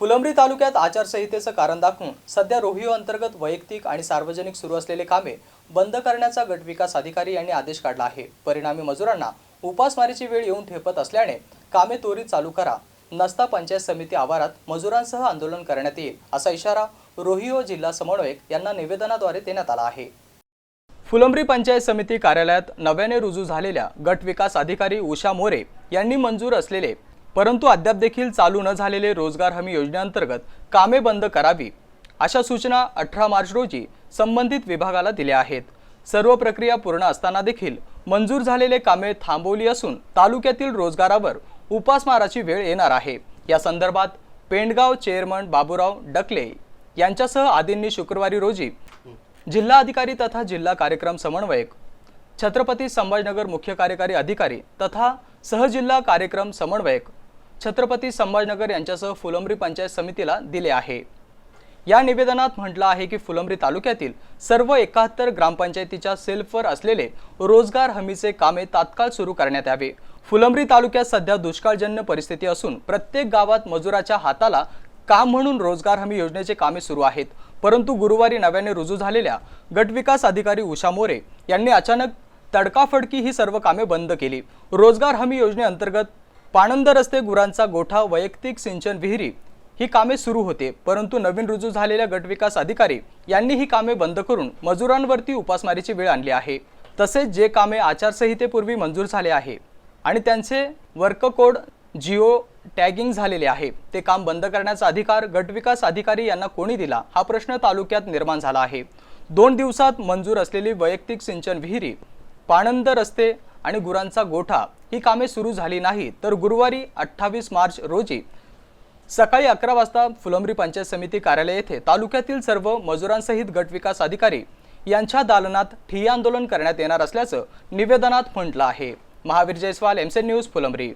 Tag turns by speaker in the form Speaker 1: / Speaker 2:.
Speaker 1: फुलंब्री तालुक्यात आचारसंहितेचं कारण दाखवून सध्या रोहिओ अंतर्गत वैयक्तिक आणि सार्वजनिक सुरू असलेले कामे बंद करण्याचा गटविकास अधिकारी यांनी आदेश काढला आहे. परिणामी मजुरांना उपासमारीची वेळ येऊन ठेपत असल्याने कामे त्वरित चालू करा. नसता पंचायत समिती आवारात मजुरांसह आंदोलन करण्यात येईल असा इशारा रोहिओ जिल्हा समन्वयक यांना निवेदनाद्वारे देण्यात आला आहे. फुलंब्री पंचायत समिती कार्यालयात नव्याने रुजू झालेल्या गट विकास अधिकारी उषा मोरे यांनी मंजूर असलेले परंतु अद्याप देखील चालू न झालेले रोजगार हमी योजनेअंतर्गत कामे बंद करावी अशा सूचना अठरा मार्च रोजी संबंधित विभागाला दिल्या आहेत. सर्व प्रक्रिया पूर्ण असताना देखील मंजूर झालेले कामे थांबवली असून तालुक्यातील रोजगारावर उपासमाराची वेळ येणार आहे. या संदर्भात पेंडगाव चेअरमन बाबूराव डकले यांच्यासह आदींनी शुक्रवारी रोजी जिल्हा अधिकारी तथा जिल्हा कार्यक्रम समन्वयक छत्रपती संभाजनगर मुख्य कार्यकारी अधिकारी तथा सहजिल्हा कार्यक्रम समन्वयक छत्रपती संभाजनगर यांच्यासह फुलंब्री पंचायत समितीला दिले आहे. या निवेदनात म्हटलं आहे की फुलंब्री तालुक्यातील सर्व एकाहत्तर ग्रामपंचायतीच्या सेल्फवर असलेले रोजगार हमीचे कामे तात्काळ सुरू करण्यात यावे. फुलंब्री तालुक्यात सध्या दुष्काळजन्य परिस्थिती असून प्रत्येक गावात मजुराच्या हाताला काम म्हणून रोजगार हमी योजनेचे कामे सुरू आहेत? परंतु गुरुवारी नव्याने रुजू झालेल्या गटविकास अधिकारी उषा मोरे यांनी अचानक तडकाफडकी ही सर्व कामे बंद केली. रोजगार हमी योजनेअंतर्गत पाणंद रस्ते गुरांचा गोठा वैयक्तिक सिंचन विहिरी ही कामे सुरू होते परंतु नवीन रुजू झालेल्या गटविकास अधिकारी यांनी ही कामे बंद करून मजुरांवरती उपासमारीची वेळ आणली आहे. तसेच जे कामे आचारसंहितेपूर्वी मंजूर झाले आहे आणि त्यांचे वर्क कोड जिओ टॅगिंग झालेले आहे ते काम बंद करण्याचा अधिकार गटविकास अधिकारी यांना कोणी दिला हा प्रश्न तालुक्यात निर्माण झाला आहे. दोन दिवसात मंजूर असलेली वैयक्तिक सिंचन विहिरी पाणंद रस्ते आणि गुरांचा गोठा ही कामे सुरू झाली नाही तर गुरुवारी अठ्ठावीस मार्च रोजी सकाळी अकरा वाजता फुलंब्री पंचायत समिती कार्यालय येथे तालुक्यातील सर्व मजुरांसहित गटविकास अधिकारी यांच्या दालनात ठिय्या आंदोलन करण्यात येणार असल्याचं निवेदनात म्हटलं आहे. Mahavir Jaiswal MCN news Phulambri.